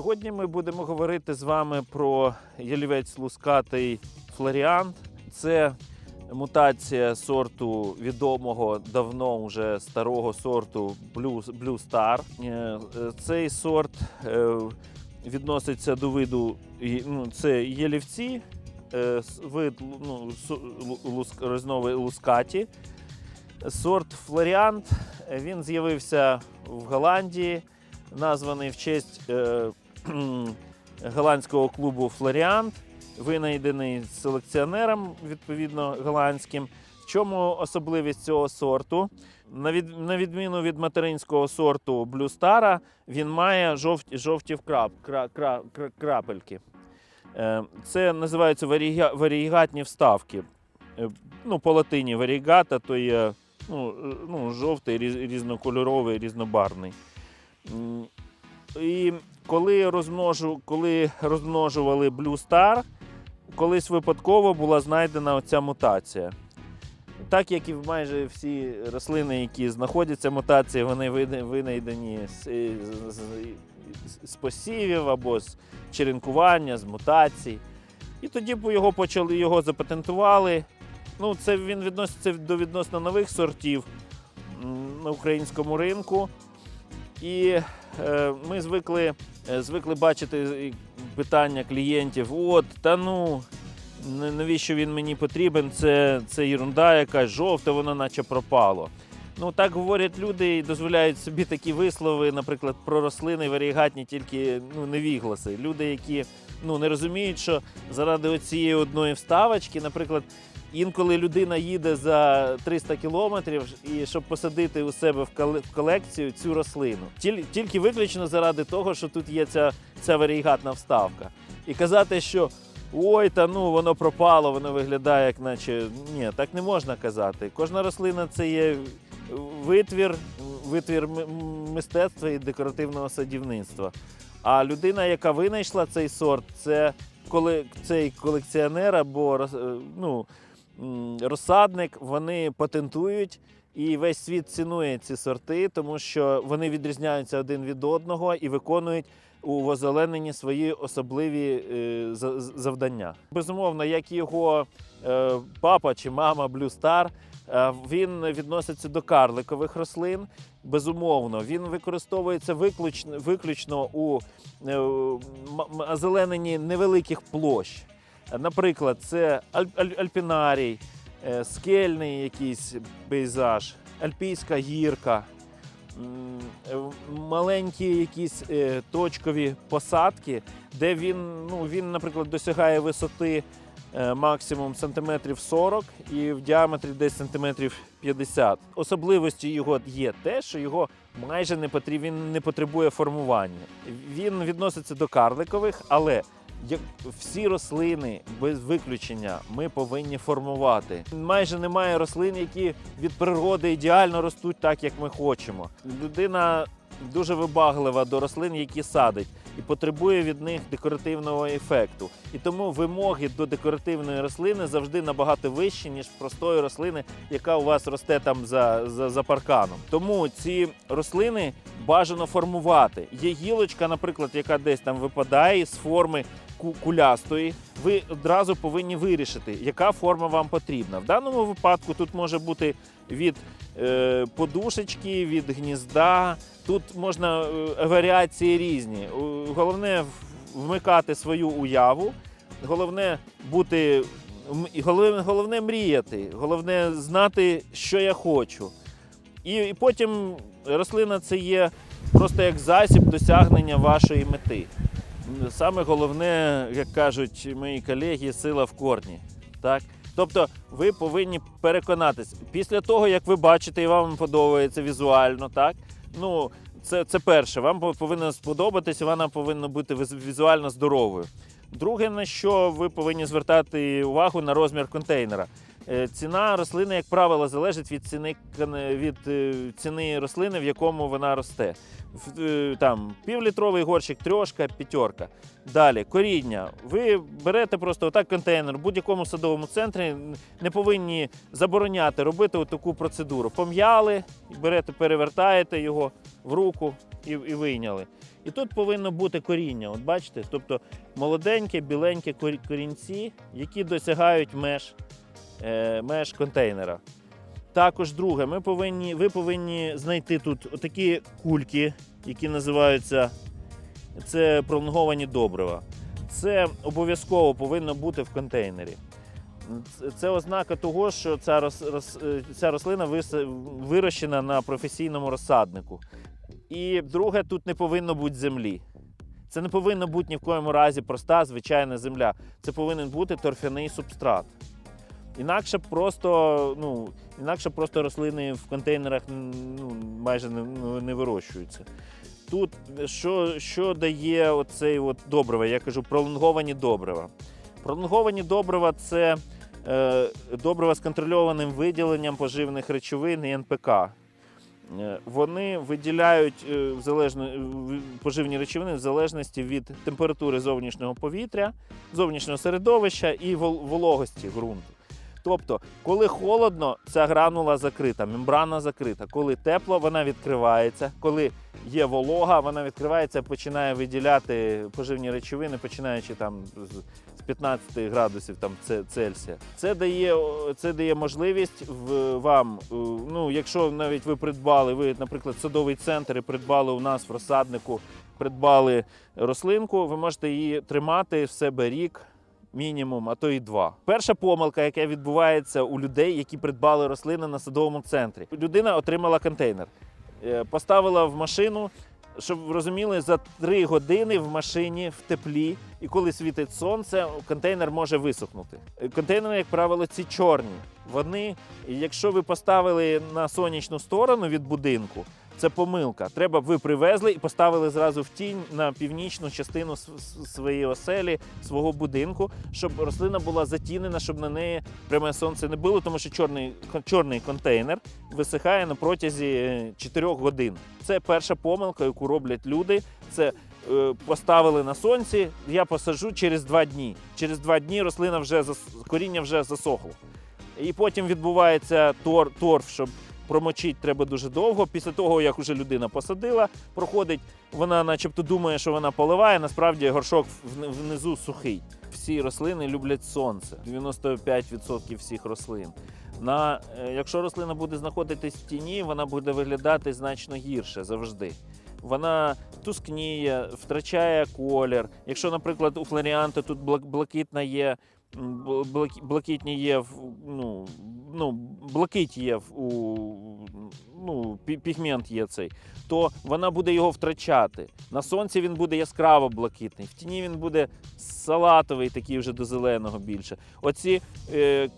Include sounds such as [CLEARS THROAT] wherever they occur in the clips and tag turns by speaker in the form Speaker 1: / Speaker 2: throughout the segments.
Speaker 1: Сьогодні ми будемо говорити з вами про ялівець лускатий Флоріант. Це мутація сорту відомого давно вже старого сорту Blue, Star. Е, е, Цей сорт е, відноситься до виду ну, це ялівці, вид ну, різновид лускаті. Сорт Флоріант він з'явився в Голландії, названий в честь [CLEARS THROAT] голландського клубу Флоріант, винайдений селекціонером, відповідно, голландським. В чому особливість цього сорту? На, від, на відміну від материнського сорту Star, він має жовті, жовті вкрап, кра, кра, кра- крапельки. Е, Це називаються варіга- варігатні вставки. Е, Ну, по латині варігата, то є ну, е, ну, жовтий, різнокольоровий, різнобарвний. І коли, розмножу, коли розмножували Blue Star, колись випадково була знайдена оця мутація. Так як і майже всі рослини, які знаходяться мутації, вони винайдені з, з, з- з посівів або з черенкування, з мутацій. І тоді його почали, його запатентували. Ну, це він відноситься до відносно нових сортів на українському ринку. І е, ми звикли, е, звикли бачити питання клієнтів: от, та ну, навіщо він мені потрібен? Це, це ерунда якась жовта, воно наче пропало. Ну, так говорять люди і дозволяють собі такі вислови, наприклад, про рослини варігатні, тільки ну, невігласи. Люди, які ну, не розуміють, що заради оцієї одної вставочки, наприклад, інколи людина їде за 300 кілометрів, і щоб посадити у себе в колекцію цю рослину. Тільки виключно заради того, що тут є ця, ця варігатна вставка. І казати, що ой, та ну воно пропало, воно виглядає, як наче. Ні, так не можна казати. Кожна рослина це є витвір, витвір мистецтва і декоративного садівництва. А людина, яка винайшла цей сорт, це коли цей колекціонер або ну, розсадник, вони патентують. І весь світ цінує ці сорти, тому що вони відрізняються один від одного і виконують у озелененні свої особливі е, завдання. Безумовно, як його е, папа чи мама Blue Star, е, він відноситься до карликових рослин. Безумовно, він використовується виключно, у е, озелененні невеликих площ. Наприклад, це аль- аль- альпінарій, е, скельний якийсь пейзаж, альпійська гірка, е, маленькі якісь е, точкові посадки, де він, ну, він, наприклад, досягає висоти максимум сантиметрів 40 і в діаметрі десь сантиметрів 50. Особливості його є те, що його майже не потріб, він не потребує формування. Він відноситься до карликових, але як всі рослини без виключення ми повинні формувати. Майже немає рослин, які від природи ідеально ростуть так, як ми хочемо. Людина дуже вибаглива до рослин, які садить, і потребує від них декоративного ефекту. І тому вимоги до декоративної рослини завжди набагато вищі, ніж простої рослини, яка у вас росте там за, за, за парканом. Тому ці рослини бажано формувати. Є гілочка, наприклад, яка десь там випадає з форми кулястої. Ви одразу повинні вирішити, яка форма вам потрібна. В даному випадку тут може бути від е, подушечки, від гнізда. Тут можна е, варіації різні. Головне вмикати свою уяву, головне бути. Головне мріяти, головне знати, що я хочу. І, і потім рослина це є просто як засіб досягнення вашої мети. Саме головне, як кажуть мої колеги, сила в корні. Так? Тобто ви повинні переконатись, після того, як ви бачите і вам подобається візуально, так? Ну, це, це перше, вам пов- повинно сподобатись, вона повинна бути візуально здоровою. Друге, на що ви повинні звертати увагу на розмір контейнера. Е, Ціна рослини, як правило, залежить від ціни, від е, ціни рослини, в якому вона росте. Е, Там півлітровий горщик, трьошка, п'ятерка. Далі коріння. Ви берете просто отак контейнер в будь-якому садовому центрі. Не повинні забороняти робити таку процедуру. Пом'яли, берете, перевертаєте його в руку і, і вийняли. І тут повинно бути коріння. От бачите, тобто молоденьке, біленьке корі- корінці, які досягають меж, меж контейнера. Також друге, ми повинні, ви повинні знайти тут такі кульки, які називаються це пролонговані добрива. Це обов'язково повинно бути в контейнері. Це- ознака того, що ця, рос, рос- е, ця рослина вирощена на професійному розсаднику. І друге, тут не повинно бути землі. Це не повинно бути ні в коєму разі проста звичайна земля. Це повинен бути торфяний субстрат. Інакше просто, ну, інакше просто рослини в контейнерах ну, майже не, ну, не вирощуються. Тут що, що дає оцей от добрива? Я кажу, пролонговані добрива. Пролонговані добрива це е, добрива з контрольованим виділенням поживних речовин і НПК. Е, Вони виділяють е, залежно, поживні речовини в залежності від температури зовнішнього повітря, зовнішнього середовища і вологості ґрунту. Тобто, коли холодно, ця гранула закрита, мембрана закрита. Коли тепло, вона відкривається. Коли є волога, вона відкривається, починає виділяти поживні речовини, починаючи там з з 15 градусів там, Це- Цельсія. Це дає, це дає можливість в, вам, е, ну, якщо навіть ви придбали, ви, наприклад, садовий центр і придбали у нас в розсаднику, придбали рослинку, ви можете її тримати в себе рік. Мінімум, а то і два. Перша помилка, яка відбувається у людей, які придбали рослини на садовому центрі. Людина отримала контейнер, е, поставила в машину, щоб ви розуміли, за три години в машині в теплі, і коли світить сонце, контейнер може висохнути. Е, Контейнери, як правило, ці чорні. Вони, якщо ви поставили на сонячну сторону від будинку, це помилка. Треба ви привезли і поставили зразу в тінь на північну частину своєї оселі, свого будинку, щоб рослина була затінена, щоб на неї пряме сонце не було, тому що чорний, чорний контейнер висихає на протязі 4 годин. Це перша помилка, яку роблять люди. Це е, поставили на сонці, я посаджу через два дні. Через два дні рослина вже зас- коріння вже засохло. І потім відбувається тор, торф, щоб промочити треба дуже довго. Після того, як уже людина посадила, проходить, вона начебто думає, що вона поливає, насправді горшок внизу сухий. Всі рослини люблять сонце. 95% всіх рослин. На, е, якщо рослина буде знаходитись в тіні, вона буде виглядати значно гірше завжди. Вона тускніє, втрачає колір. Якщо, наприклад, у флоріанта тут блак- блакитна є, блакитні є в ну, ну, блакить є в у ну, пі- пігмент є цей, то вона буде його втрачати. На сонці він буде яскраво блакитний, в тіні він буде салатовий, такий вже до зеленого більше. Оці е, е,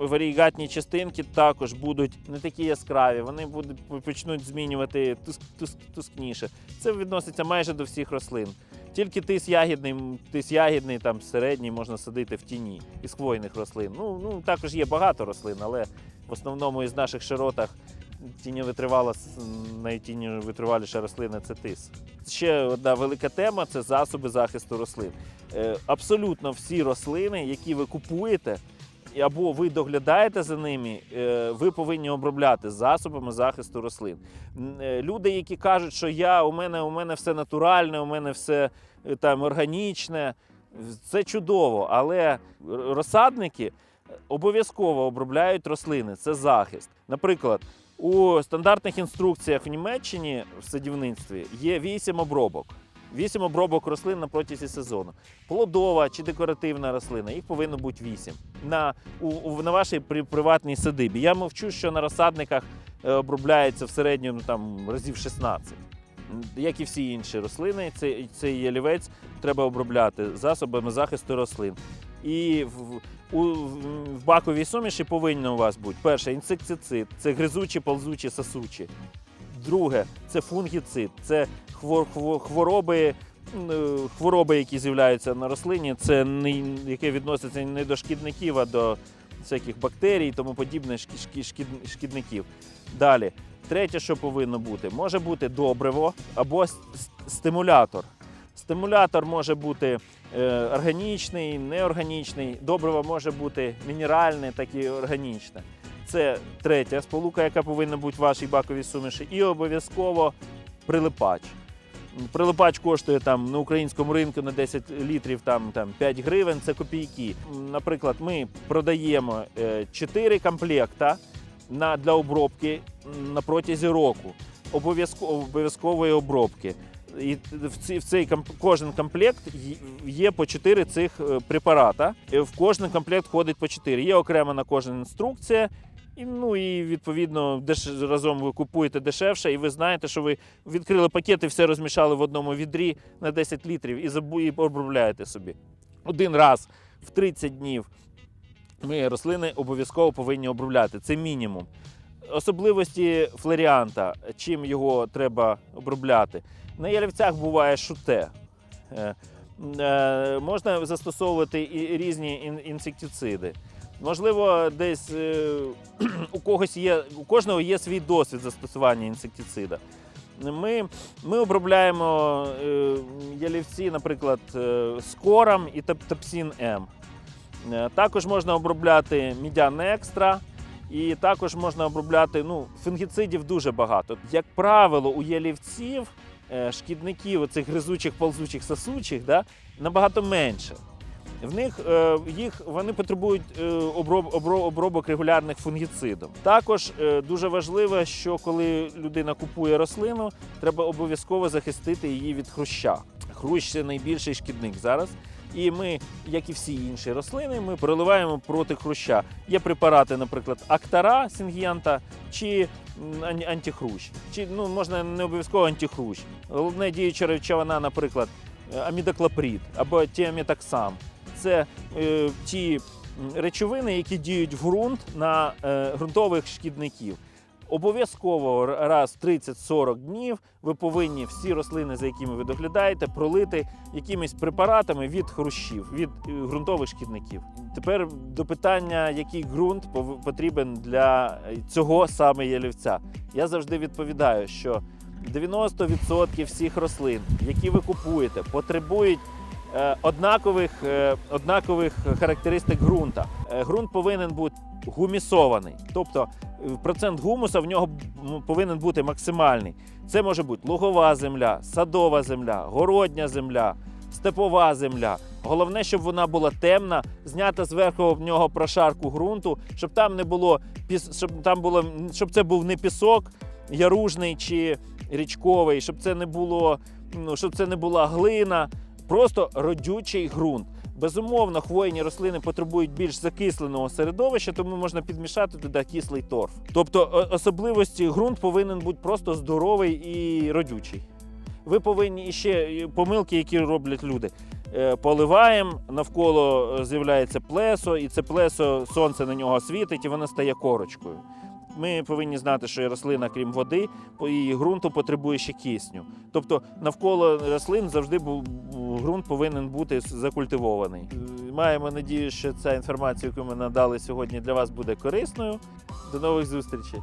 Speaker 1: варігатні частинки також будуть не такі яскраві, вони будуть почнуть змінювати туск, тускніше. Це відноситься майже до всіх рослин. Тільки тис ягідний, тис ягідний, там середній можна садити в тіні із хвойних рослин. Ну, ну також є багато рослин, але в основному із наших широтах тіньовитривала, найтіньовитриваліша рослина це тис. Ще одна велика тема це засоби захисту рослин. Е, абсолютно всі рослини, які ви купуєте, або ви доглядаєте за ними, е, ви повинні обробляти засобами захисту рослин. Е, Люди, які кажуть, що я у мене у мене все натуральне, у мене все там органічне, це чудово, але розсадники обов'язково обробляють рослини. Це захист. Наприклад, у стандартних інструкціях в Німеччині в садівництві є 8 обробок. 8 обробок рослин на протязі сезону. Плодова чи декоративна рослина, їх повинно бути 8. На, у, у, на вашій при, приватній садибі. Я мовчу, що на розсадниках е, обробляється в середньому там, разів 16. Як і всі інші рослини, цей, цей ялівець треба обробляти засобами захисту рослин. І в, у, в- баковій суміші повинно у вас бути перше інсектицид, це гризучі, ползучі, сосучі. Друге це фунгіцид, це хвор, хво- хвороби, е, хвороби, які з'являються на рослині, це не, яке відноситься не до шкідників, а до всяких бактерій і тому подібне шкі- шкі- шкід- шкідників. Далі, третє, що повинно бути, може бути добриво або стимулятор. Стимулятор може бути е, органічний, неорганічний. Добриво може бути мінеральне, так і органічне. Це третя сполука, яка повинна бути в вашій баковій суміші. І обов'язково прилипач. Прилипач коштує там на українському ринку на 10 літрів там, там 5 гривень, це копійки. Наприклад, ми продаємо 4 комплекта на, для обробки на протязі року. Обов'язко- Обов'язкової обробки. І в, ці, в цей кожен комплект є по 4 цих е, препарата. Е, В кожен комплект входить по 4. Є окремо на кожен інструкція. І, ну і відповідно деш... разом ви купуєте дешевше, і ви знаєте, що ви відкрили пакет і все розмішали в одному відрі на 10 літрів і, забу... і обробляєте собі. Один раз в 30 днів ми рослини обов'язково повинні обробляти. Це мінімум. Особливості флоріанта, чим його треба обробляти. На ялівцях буває шуте. Е, е, Можна застосовувати і різні інсектициди. Можливо, десь е, [CLEARS THROAT] у когось є, у кожного є свій досвід застосування інсектицида. Ми, ми обробляємо ялівці, наприклад, е, з кором і теп- М. Е, Також можна обробляти мідян екстра. І також можна обробляти ну, фунгіцидів дуже багато. Як правило, у ялівців е, шкідників, оцих гризучих, ползучих, сосучих, да, набагато менше. В них е, їх вони потребують оброб, обро- обробок регулярних фунгіцидом. Також дуже важливо, що коли людина купує рослину, треба обов'язково захистити її від хруща. Хрущ це найбільший шкідник зараз. І ми, як і всі інші рослини, ми проливаємо проти хруща. Є препарати, наприклад, актара сингієнта чи антихрущ. Чи ну можна не обов'язково антихрущ. Головне діюча речовина, наприклад, е, амідоклоприд або тіамітоксам. Це е, ті речовини, які діють в ґрунт на е, ґрунтових шкідників. Обов'язково раз в 30-40 днів ви повинні всі рослини, за якими ви доглядаєте, пролити якимись препаратами від хрущів, від е, ґрунтових шкідників. Тепер до питання, який ґрунт потрібен для е, цього саме ялівця. Я завжди відповідаю, що 90% всіх рослин, які ви купуєте, потребують е, однакових, однакових характеристик ґрунта. Ґрунт повинен бути гумісований, тобто е, процент гумуса в нього повинен бути максимальний. Це може бути лугова земля, садова земля, городня земля, степова земля. Головне, щоб вона була темна, знята зверху в нього прошарку ґрунту, щоб там не було щоб там було, щоб це був не пісок яружний чи річковий, щоб це не було, ну щоб це не була глина, просто родючий ґрунт. Безумовно, хвойні рослини потребують більш закисленого середовища, тому можна підмішати туди кислий торф. Тобто особливості ґрунт повинен бути просто здоровий і родючий. Ви повинні і ще е, помилки, які роблять люди. Е, Поливаємо, навколо е, з'являється плесо, і це плесо сонце на нього світить, і воно стає корочкою. Ми повинні знати, що рослина, крім води, і ґрунту потребує ще кисню. Тобто навколо рослин завжди був бу- ґрунт повинен бути закультивований. Е, Маємо надію, що ця інформація, яку ми надали сьогодні, для вас буде корисною. До нових зустрічей!